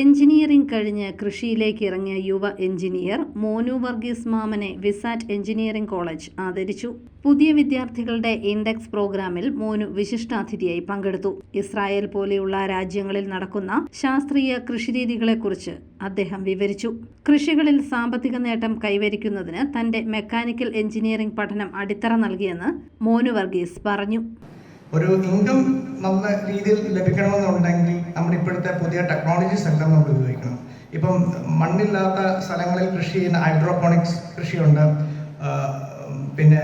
Engineering കഴിഞ്ഞ് കൃഷിയിലേക്ക് ഇറങ്ങിയ യുവ എഞ്ചിനീയർ മോനു വർഗീസ് മാമനെ വിസാറ്റ് എഞ്ചിനീയറിംഗ് കോളേജ് ആദരിച്ചു. പുതിയ വിദ്യാർത്ഥികളുടെ ഇൻഡെക്സ് പ്രോഗ്രാമിൽ മോനു വിശിഷ്ടാതിഥിയായി പങ്കെടുത്തു. ഇസ്രായേൽ പോലെയുള്ള രാജ്യങ്ങളിൽ നടക്കുന്ന ശാസ്ത്രീയ കൃഷിരീതികളെക്കുറിച്ച് അദ്ദേഹം വിവരിച്ചു. കൃഷികളിൽ സാമ്പത്തിക നേട്ടം കൈവരിക്കുന്നതിന് തന്റെ മെക്കാനിക്കൽ എഞ്ചിനീയറിംഗ് പഠനം അടിത്തറ നൽകിയെന്ന് മോനു വർഗീസ് പറഞ്ഞു. ഒരു ഇൻകം നല്ല രീതിയിൽ ലഭിക്കണമെന്നുണ്ടെങ്കിൽ ഇപ്പോഴത്തെ പുതിയ ടെക്നോളജി എല്ലാം നമ്മൾ ഉപയോഗിക്കണം. ഇപ്പം മണ്ണില്ലാത്ത സ്ഥലങ്ങളിൽ കൃഷി ചെയ്യുന്ന ഹൈഡ്രോപോണിക്സ് കൃഷിയുണ്ട്. പിന്നെ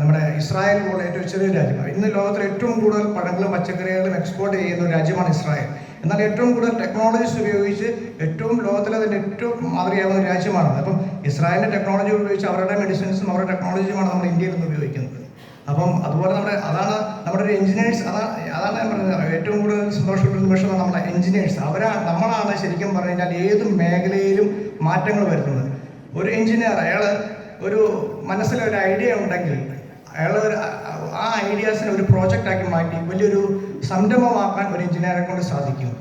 നമ്മുടെ ഇസ്രായേൽ പോലെ ഏറ്റവും ചെറിയ രാജ്യമാണ്. ഇന്ന് ലോകത്തിൽ ഏറ്റവും കൂടുതൽ പഴങ്ങളും പച്ചക്കറികളും എക്സ്പോർട്ട് ചെയ്യുന്ന ഒരു രാജ്യമാണ് ഇസ്രായേൽ. എന്നാൽ ഏറ്റവും കൂടുതൽ ടെക്നോളജീസ് ഉപയോഗിച്ച് ഏറ്റവും ലോകത്തിലെ തന്നെ ഏറ്റവും മാതൃകയാവുന്ന രാജ്യമാണ് അപ്പം ഇസ്രായേലിന്റെ ടെക്നോളജി ഉപയോഗിച്ച് അവരുടെ മെഡിസിൻസും അവരുടെ ടെക്നോളജിയുമാണ് നമ്മൾ ഇന്ത്യയിൽ നിന്ന് ഉപയോഗിക്കുന്നത്. അപ്പം അതുപോലെ നമ്മുടെ അതാണ് നമ്മുടെ ഒരു എഞ്ചിനീയേഴ്സ് അതാണ് അതാണ് ഞാൻ പറഞ്ഞത്. കൂടുതൽ സന്തോഷപ്പെട്ട നമ്മുടെ എഞ്ചിനീയേഴ്സ് അവരാ നമ്മളാണ് ശരിക്കും പറഞ്ഞു കഴിഞ്ഞാൽ ഏത് മേഖലയിലും മാറ്റങ്ങൾ വരുത്തുന്നത്. ഒരു എഞ്ചിനീയർ അയാൾ ഒരു മനസ്സിൽ ഒരു ഐഡിയ ഉണ്ടെങ്കിൽ അയാൾ ഒരു ആ ഐഡിയാസിനെ ഒരു പ്രോജക്റ്റാക്കി മാറ്റി വലിയൊരു സംരംഭമാക്കാൻ ഒരു എഞ്ചിനീയറെ കൊണ്ട് സാധിക്കും.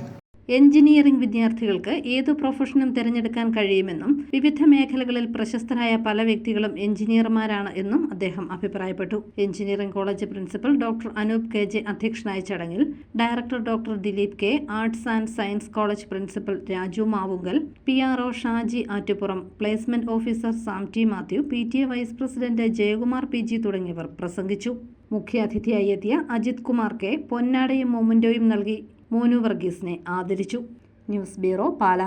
എഞ്ചിനീയറിംഗ് വിദ്യാർത്ഥികൾക്ക് ഏതു പ്രൊഫഷനും തിരഞ്ഞെടുക്കാൻ കഴിയുമെന്നും വിവിധ മേഖലകളിൽ പ്രശസ്തരായ പല വ്യക്തികളും എഞ്ചിനീയർമാരാണ് എന്നും അദ്ദേഹം അഭിപ്രായപ്പെട്ടു. Engineering college principal doctor Anoop K J അധ്യക്ഷനായ ചടങ്ങിൽ director doctor Dileep K arts and science college principal Raju Mavunkal P R O Shaji Attupuram placement officer Sam T Mathew P T A vice president Jayakumar P G തുടങ്ങിയവർ പ്രസംഗിച്ചു. മുഖ്യാതിഥിയായി എത്തിയ Ajith Kumar K പൊന്നാടയും മൊമുന്റോയും നൽകി മോനു വർഗീസിനെ ആദരിച്ചു. News bureau Pala.